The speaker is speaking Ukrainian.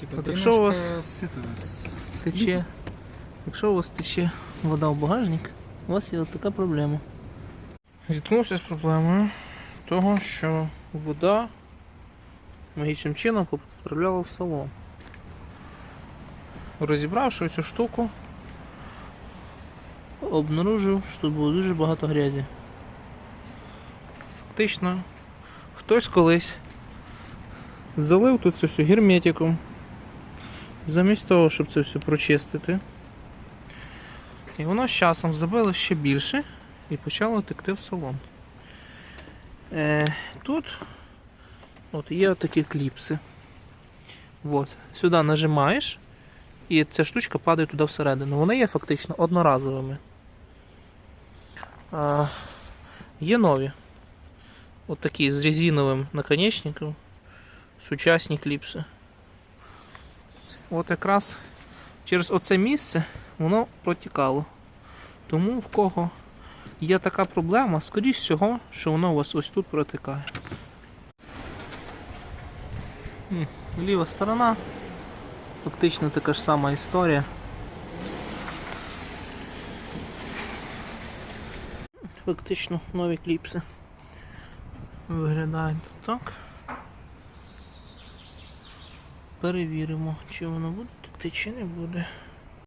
Типа, От якщо у вас тече, якщо у вас тече вода в багажник, у вас є от така проблема. Зіткнувся з проблемою того, що вода магічним чином потрапляла в салон. Розібравши цю штуку, обнаружив, що тут було дуже багато грязі. Фактично, хтось колись залив тут це все герметиком. Замість того, щоб це все прочистити. І воно з часом забило ще більше і почало текти в салон. Е, тут от є такі кліпси. От. Сюди нажимаєш, і ця штучка падає туди всередину. Вони є фактично одноразовими. А, є нові. От такі з резиновим наконечником. Сучасні кліпси. От якраз через оце місце воно протікало. Тому в кого є така проблема, скоріш всього, що воно у вас ось тут протикає. Ліва сторона. Фактично така ж сама історія. Фактично нові кліпси. Виглядають так. Перевіримо, чи воно буде текти, чи не буде.